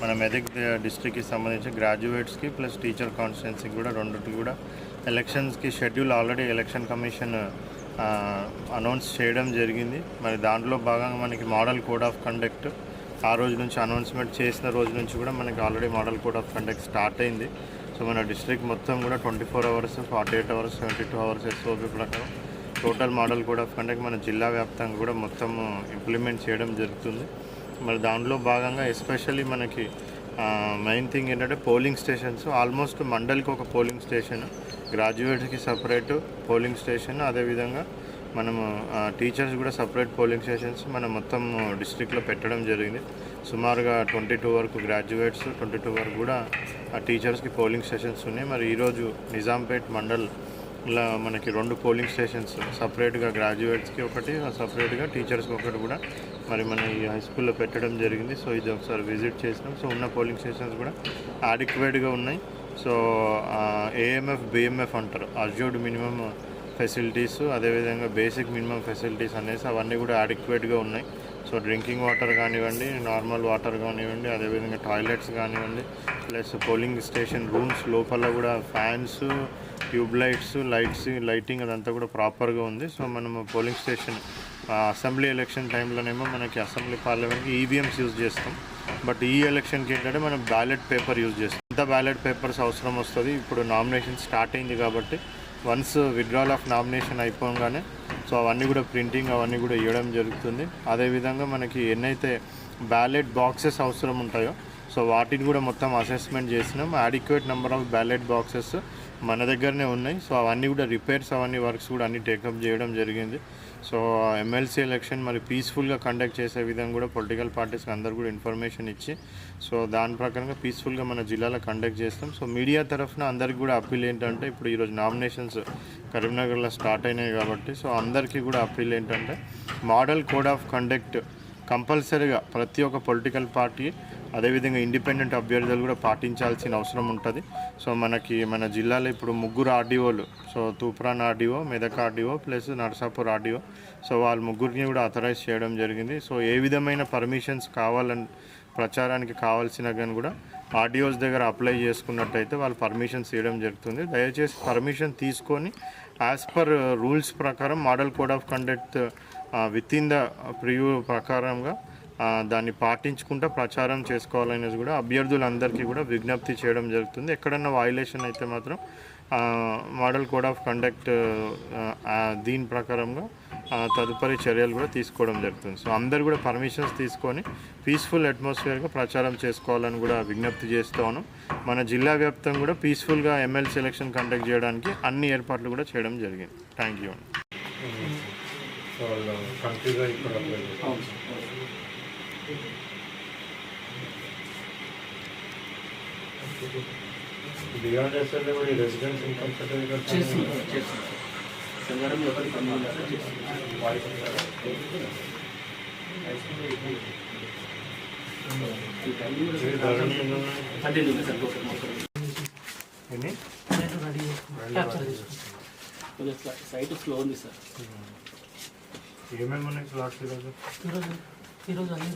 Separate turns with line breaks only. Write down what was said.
మన మెదక్ డిస్ట్రిక్ట్కి సంబంధించి గ్రాడ్యుయేట్స్కి plus teacher కాన్స్టిట్యున్సీకి కూడా రెండింటికి కూడా ఎలక్షన్స్కి schedule already election commission announce చేయడం జరిగింది. మరి దాంట్లో భాగంగా మనకి మోడల్ కోడ్ ఆఫ్ కండక్ట్ ఆ రోజు నుంచి అనౌన్స్మెంట్ చేసిన రోజు నుంచి కూడా మనకి already model code of conduct start అయింది. సో మన డిస్ట్రిక్ట్ మొత్తం కూడా twenty four hours forty eight hours seventy two hours SOP ప్రకారం total model code of conduct మన జిల్లా వ్యాప్తంగా కూడా మొత్తం ఇంప్లిమెంట్ చేయడం జరుగుతుంది. మరి దాంట్లో భాగంగా ఎస్పెషల్లీ మనకి మెయిన్ థింగ్ ఏంటంటే పోలింగ్ స్టేషన్స్. ఆల్మోస్ట్ మండలికి ఒక పోలింగ్ స్టేషన్ గ్రాడ్యుయేట్స్కి సపరేట్ పోలింగ్ స్టేషన్. అదేవిధంగా మనము టీచర్స్ కూడా సపరేట్ పోలింగ్ స్టేషన్స్ మనం మొత్తం డిస్ట్రిక్ట్లో పెట్టడం జరిగింది. సుమారుగా ట్వంటీ టూ వరకు గ్రాడ్యుయేట్స్ ట్వంటీ టూ వరకు కూడా ఆ టీచర్స్కి పోలింగ్ స్టేషన్స్ ఉన్నాయి. మరి ఈరోజు నిజాంపేట్ మండల్ ఇలా మనకి రెండు పోలింగ్ స్టేషన్స్ సపరేట్గా గ్రాడ్యుయేట్స్కి ఒకటి సపరేట్గా టీచర్స్కి ఒకటి కూడా మరి మన ఈ హై స్కూల్లో పెట్టడం జరిగింది. సో ఇది ఒకసారి విజిట్ చేసినాం. సో ఉన్న పోలింగ్ స్టేషన్స్ కూడా అడిక్వేట్గా ఉన్నాయి. సో ఏఎంఎఫ్ బిఎంఎఫ్ అంటారు. అర్జూడ్ మినిమం ఫెసిలిటీస్ అదేవిధంగా బేసిక్ మినిమం ఫెసిలిటీస్ అనేసి అవన్నీ కూడా అడిక్వేట్గా ఉన్నాయి. సో డ్రింకింగ్ వాటర్ కానివ్వండి నార్మల్ వాటర్ కానివ్వండి అదేవిధంగా టాయిలెట్స్ కానివ్వండి ప్లస్ పోలింగ్ స్టేషన్ రూమ్స్ లోపల కూడా fans tube lights lights lighting అదంతా కూడా ప్రాపర్గా ఉంది. సో మనము పోలింగ్ స్టేషన్ అసెంబ్లీ ఎలక్షన్ టైంలోనేమో మనకి అసెంబ్లీ పార్లమెంట్కి ఈవీఎంస్ యూజ్ చేస్తాం. బట్ ఈ ఎలక్షన్కి ఏంటంటే మనం బ్యాలెట్ పేపర్ యూజ్ చేస్తాం. ఎంత బ్యాలెట్ పేపర్స్ అవసరం వస్తుంది. ఇప్పుడు నామినేషన్ స్టార్ట్ అయింది కాబట్టి వన్స్ విత్డ్రాల్ ఆఫ్ నామినేషన్ అయిపోగానే సో అవన్నీ కూడా ప్రింటింగ్ అవన్నీ కూడా ఇవ్వడం జరుగుతుంది. అదేవిధంగా మనకి ఎన్నైతే బ్యాలెట్ బాక్సెస్ అవసరం ఉంటాయో సో వాటిని కూడా మొత్తం అసెస్మెంట్ చేసినాం. Adequate number of ballot boxes మన దగ్గరనే ఉన్నాయి. సో అవన్నీ కూడా రిపేర్స్ అవన్నీ వర్క్స్ కూడా అన్ని టేకప్ చేయడం జరిగింది. సో ఎమ్మెల్సీ ఎలక్షన్ మరి పీస్ఫుల్గా కండక్ట్ చేసే విధంగా కూడా పొలిటికల్ పార్టీస్కి అందరు కూడా ఇన్ఫర్మేషన్ ఇచ్చి సో దాని ప్రకారంగా పీస్ఫుల్గా మన జిల్లాలో కండక్ట్ చేస్తాం. సో మీడియా తరఫున అందరికీ కూడా అప్పీల్ ఏంటంటే ఇప్పుడు ఈరోజు నామినేషన్స్ కరీంనగర్లో స్టార్ట్ అయినాయి కాబట్టి సో అందరికీ కూడా అప్పీల్ ఏంటంటే మోడల్ కోడ్ ఆఫ్ కండక్ట్ కంపల్సరీగా ప్రతి ఒక్క పొలిటికల్ పార్టీ అదేవిధంగా ఇండిపెండెంట్ అభ్యర్థులు కూడా పాటించాల్సిన అవసరం ఉంటుంది. సో మనకి మన జిల్లాలో ఇప్పుడు ముగ్గురు ఆర్డీఓలు so Toopran RDO Medak RDO plus Narsapur RDO. So వాళ్ళ ముగ్గురిని కూడా అథరైజ్ చేయడం జరిగింది. సో ఏ విధమైన పర్మిషన్స్ కావాలని ప్రచారానికి కావాల్సిన కానీ కూడా ఆర్డీఓస్ దగ్గర అప్లై చేసుకున్నట్టయితే వాళ్ళు పర్మిషన్స్ ఇవ్వడం జరుగుతుంది. దయచేసి పర్మిషన్ తీసుకొని యాజ్ పర్ రూల్స్ ప్రకారం model code of conduct within the purview ప్రకారంగా దాన్ని పాటించుకుంటూ ప్రచారం చేసుకోవాలనేది కూడా అభ్యర్థులందరికీ కూడా విజ్ఞప్తి చేయడం జరుగుతుంది. ఎక్కడన్నా వైలేషన్ అయితే మాత్రం మోడల్ కోడ్ ఆఫ్ కండక్ట్ దీని ప్రకారంగా తదుపరి చర్యలు కూడా తీసుకోవడం జరుగుతుంది. సో అందరు కూడా పర్మిషన్స్ తీసుకొని పీస్ఫుల్ అట్మాస్ఫియర్గా ప్రచారం చేసుకోవాలని కూడా విజ్ఞప్తి చేస్తూ ఉన్నాం. మన జిల్లా వ్యాప్తంగా కూడా పీస్ఫుల్గా ఎమ్మెల్సీ ఎలక్షన్ కండక్ట్ చేయడానికి అన్ని ఏర్పాట్లు కూడా చేయడం జరిగింది. థ్యాంక్ యూ అండి
అవును సార్
బియాండ్ ఎస్ఎల్ఏ కూడా రెసిడెన్స్ ఇన్కమ్ సర్టిఫికేట్
చేస్తున్నాం చేస్తున్నాం సార్ సంగారం ఎవరికి పని చేస్తున్నాం ఈ టైం కూడా అంటే ఉంది సార్ టోటల్ మొత్తం
ఎన్ని
కొంచెం సైట్ స్లో ఉంది సార్
ఏమేమి ఉన్నాయి ప్లాట్స్ ఈరోజు?
ఈరోజు ఈరోజు అన్ని